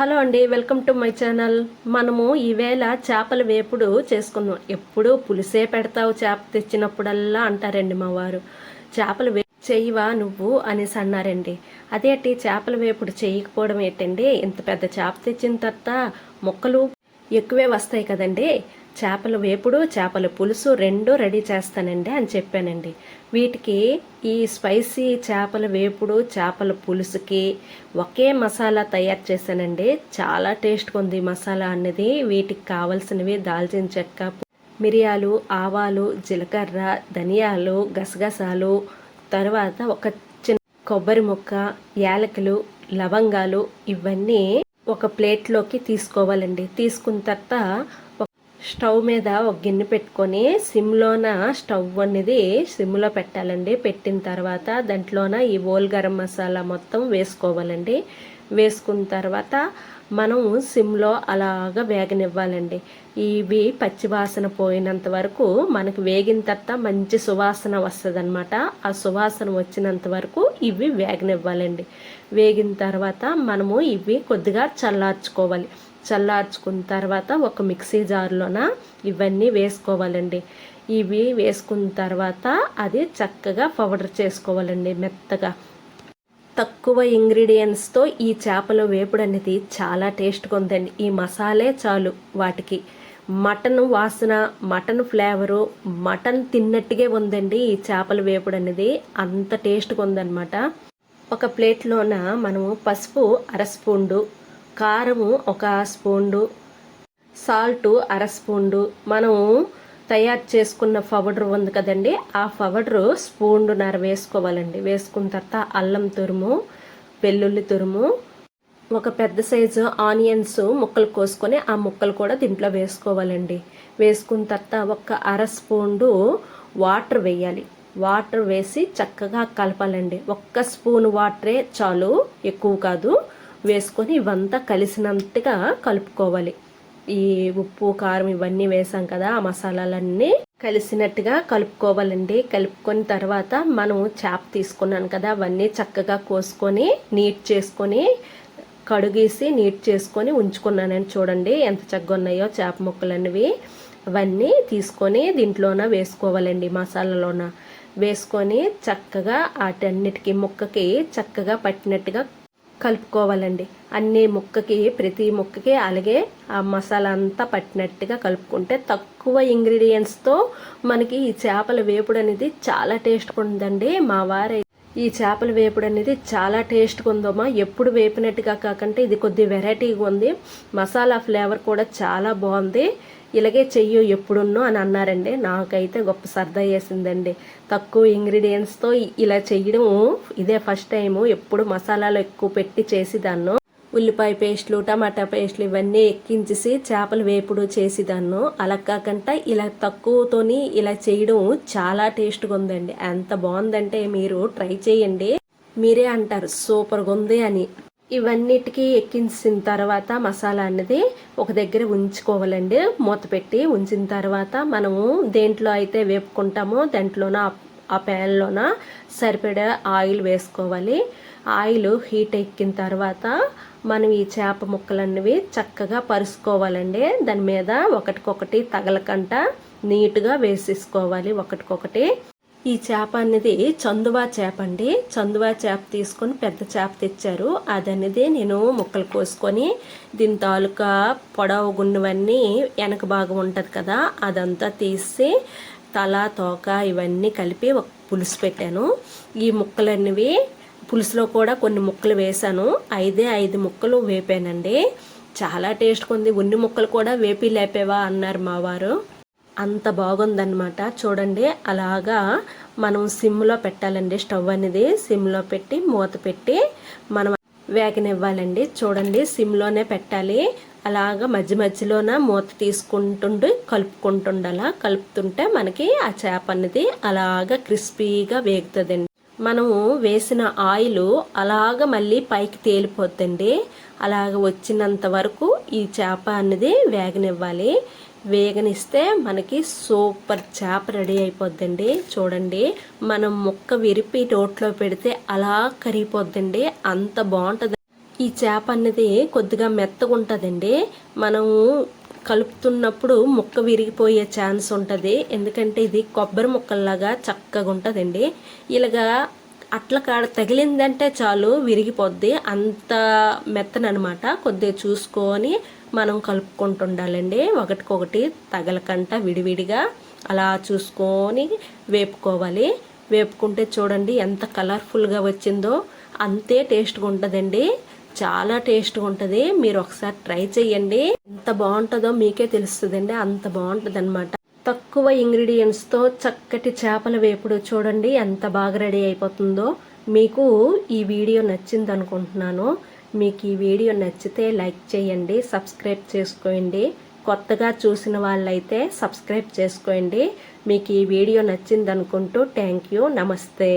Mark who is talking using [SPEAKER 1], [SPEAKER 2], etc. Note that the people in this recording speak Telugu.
[SPEAKER 1] హలో అండి వెల్కమ్ టు మై ఛానల్. మనము ఈవేళ చేపల వేపుడు చేసుకున్నాం ఎప్పుడు పులిసే పెడతావు చేప తెచ్చినప్పుడల్లా అంటారండి మా వారు. చేపలు వే చెయ్యవా నువ్వు అనేసి అన్నారండి. అదేంటి చేపల వేపుడు చేయకపోవడం ఏంటండి? ఇంత పెద్ద చేప తెచ్చిన తర్వాత మొక్కలు ఎక్కువే వస్తాయి కదండి. చేపల వేపుడు చేపల పులుసు రెండు రెడీ చేస్తానండి అని చెప్పానండి. వీటికి ఈ స్పైసీ చేపల వేపుడు చేపల పులుసుకి ఒకే మసాలా తయారు చేశానండి. చాలా టేస్ట్గా ఉంది మసాలా అన్నది. వీటికి కావలసినవి దాల్చిన చెక్క మిరియాలు ఆవాలు జీలకర్ర ధనియాలు గసగసాలు తర్వాత ఒక చిన్న కొబ్బరి ముక్క యాలకులు లవంగాలు ఇవన్నీ ఒక ప్లేట్లోకి తీసుకోవాలండి. తీసుకున్న తర్వాత స్టవ్ మీద ఒక గిన్నె పెట్టుకొని సిమ్లోన స్టవ్ అనేది సిమ్లో పెట్టాలండి. పెట్టిన తర్వాత దాంట్లోన ఈ ఓల్ గరం మసాలా మొత్తం వేసుకోవాలండి. వేసుకున్న తర్వాత మనం సిమ్లో అలాగ వేగనివ్వాలండి. ఇవి పచ్చివాసన పోయినంత వరకు మనకు వేగిన తర్వాత మంచి సువాసన వస్తుంది ఆ సువాసన వచ్చినంత వరకు ఇవి వేగనివ్వాలండి. వేగిన తర్వాత మనము ఇవి కొద్దిగా చల్లార్చుకోవాలి. చల్లార్చుకున్న తర్వాత ఒక మిక్సీ జార్లోన ఇవన్నీ వేసుకోవాలండి. ఇవి వేసుకున్న తర్వాత అది చక్కగా పౌడర్ చేసుకోవాలండి మెత్తగా. తక్కువ ఇంగ్రీడియంట్స్తో ఈ చేపల వేపుడు అనేది చాలా టేస్ట్గా ఉందండి. ఈ మసాలే చాలు వాటికి. మటన్ వాసన మటన్ ఫ్లేవరు మటన్ తిన్నట్టుగా ఉందండి ఈ చేపల వేపుడు అనేది. అంత టేస్ట్గా ఉందన్నమాట. ఒక ప్లేట్లోన మనము పసుపు అర స్పూండు కారము ఒక స్పూండు సాల్ట్ అర స్పూండు. మనము తయారు చేసుకున్న పౌడర్ ఉంది కదండి ఆ పౌడర్ స్పూన్డున్నర వేసుకోవాలండి. వేసుకున్న తర్వాత అల్లం తురుము వెల్లుల్లి తురుము ఒక పెద్ద సైజు ఆనియన్స్ ముక్కలు కోసుకొని ఆ ముక్కలు కూడా దీంట్లో వేసుకోవాలండి. వేసుకున్న తర్వాత ఒక అర స్పూండు వాటర్ వేయాలి. వాటర్ వేసి చక్కగా కలపాలండి. ఒక్క స్పూన్ వాటరే చాలు ఎక్కువ కాదు. వేసుకొని ఇవంతా కలిసినంతగా కలుపుకోవాలి. ఈ ఉప్పు కారం ఇవన్నీ వేసాం కదా ఆ మసాలాలన్నీ కలిసినట్టుగా కలుపుకోవాలండి. కలుపుకొని తర్వాత మనం చేప తీసుకున్నాను కదా అవన్నీ చక్కగా కోసుకొని నీట్ చేసుకొని కడుగేసి నీట్ చేసుకొని ఉంచుకున్నానని చూడండి ఎంత చక్కగా ఉన్నాయో చేప ముక్కలు అనేవి అవన్నీ తీసుకొని దీంట్లోన వేసుకోవాలండి మసాలాలోన. వేసుకొని చక్కగా వాటన్నిటికీ ముక్కకి చక్కగా పట్టినట్టుగా కలుపుకోవాలండి. అన్ని ముక్కకి ప్రతి ముక్కకి అలాగే ఆ మసాలా అంతా పట్టినట్టుగా కలుపుకుంటే తక్కువ ఇంగ్రీడియంట్స్తో మనకి ఈ చేపల వేపుడు అనేది చాలా టేస్ట్గా ఉందండి. మా వారి ఈ చేపల వేపుడు అనేది చాలా టేస్ట్గా ఉందమ్మా. ఎప్పుడు వేపినట్టుగా కాకంటే ఇది కొద్ది వెరైటీగా ఉంది. మసాలా ఫ్లేవర్ కూడా చాలా బాగుంది. ఇలాగే చెయ్యు ఎప్పుడున్నో అని అన్నారండి. నాకైతే గొప్ప సరదా వేసిందండి. తక్కువ ఇంగ్రీడియంట్స్తో ఇలా చేయడము ఇదే ఫస్ట్ టైము ఎప్పుడు మసాలాలు ఎక్కువ పెట్టి చేసేదాన్ని ఉల్లిపాయ పేస్ట్లు టమాటా పేస్ట్లు ఇవన్నీ ఎక్కించేసి చేపల వేపుడు చేసేదాన్ని అలా కాకుండా ఇలా తక్కువతోని ఇలా చేయడం చాలా టేస్ట్గా ఉందండి. ఎంత బాగుందంటే మీరు ట్రై చేయండి. మీరే అంటారు సూపర్గా ఉంది అని. ఇవన్నిటికీ ఎక్కించిన తర్వాత మసాలా అనేది ఒక దగ్గర ఉంచుకోవాలండి. మూత పెట్టి ఉంచిన తర్వాత మనము దేంట్లో అయితే వేపుకుంటామో దాంట్లోనూ ఆ ప్యాన్లోన సరిపడా ఆయిల్ వేసుకోవాలి. ఆయిల్ హీట్ ఎక్కిన తర్వాత మనం ఈ చేప ముక్కలన్నవి చక్కగా పరుచుకోవాలండి దాని మీద ఒకటికొకటి తగలకంట నీట్గా వేసేసుకోవాలి ఒకటికొకటి. ఈ చేప అనేది చందువా చేప అండి. చందువా చేప తీసుకొని పెద్ద చేప తెచ్చారు. అదనేది నేను ముక్కలు కోసుకొని దీని తాలూకా పొడవు గున్నవన్నీ వెనక భాగం ఉంటుంది కదా అదంతా తీసి తల తోక ఇవన్నీ కలిపి ఒక పులుసు పెట్టాను. ఈ ముక్కలన్నవి పులుసులో కూడా కొన్ని ముక్కలు వేశాను. ఐదే ఐదు ముక్కలు వేపానండి. చాలా టేస్ట్గా ఉంది. ఉన్ని ముక్కలు కూడా వేపి లేపేవా అన్నారు మా వారు. అంత బాగుందన్నమాట. చూడండి అలాగా మనం సిమ్లో పెట్టాలండి స్టవ్ అనేది. సిమ్లో పెట్టి మూత పెట్టి మనం వేగనివ్వాలండి. చూడండి సిమ్లోనే పెట్టాలి. అలాగా మధ్య మధ్యలోన మూత తీసుకుంటుండి కలుపుకుంటుండలా. కలుపుతుంటే మనకి ఆ చేప అనేది అలాగా క్రిస్పీగా వేగుతుందండి. మనము వేసిన ఆయిల్ అలాగ మళ్ళీ పైకి తేలిపోతుంది అలాగ వచ్చినంత వరకు ఈ చేప అనేది వేగనివ్వాలి. వేగనిస్తే మనకి సూపర్ చేప రెడీ అయిపోద్దండి. చూడండి మనం ముక్క విరిపి రోట్లో పెడితే అలా కరిగిపోద్దండి. అంత బాగుంటుంది. ఈ చేప అనేది కొద్దిగా మెత్తగా ఉంటుందండి మనము కలుపుతున్నప్పుడు ముక్క విరిగిపోయే ఛాన్స్ ఉంటుంది. ఎందుకంటే ఇది కొబ్బరి ముక్కల్లాగా చక్కగా ఉంటుందండి ఇలాగా అట్ల కాడ తగిలిందంటే చాలు విరిగిపోద్ది. అంత మెత్తనమాట కొద్దిగా చూసుకొని మనం కలుపుకుంటుండాలండి. ఒకటికొకటి తగలకంట విడివిడిగా. అలా చూసుకొని వేపుకోవాలి. వేపుకుంటే చూడండి ఎంత కలర్ఫుల్గా వచ్చిందో. అంతే టేస్ట్గా ఉంటుందండి చాలా టేస్ట్గా ఉంటుంది మీరు ఒకసారి ట్రై చేయండి ఎంత బాగుంటుందో మీకే తెలుస్తుందండి. అంత బాగుంటుంది అనమాట తక్కువ ఇంగ్రీడియంట్స్తో చక్కటి చేపల వేపుడు చూడండి ఎంత బాగా రెడీ అయిపోతుందో. మీకు ఈ వీడియో నచ్చింది అనుకుంటున్నాను మీకు ఈ వీడియో నచ్చితే లైక్ చేయండి సబ్స్క్రైబ్ చేసుకోండి. కొత్తగా చూసిన వాళ్ళైతే సబ్స్క్రైబ్ చేసుకోండి. మీకు ఈ వీడియో నచ్చింది అనుకుంటూ థ్యాంక్ యూ నమస్తే.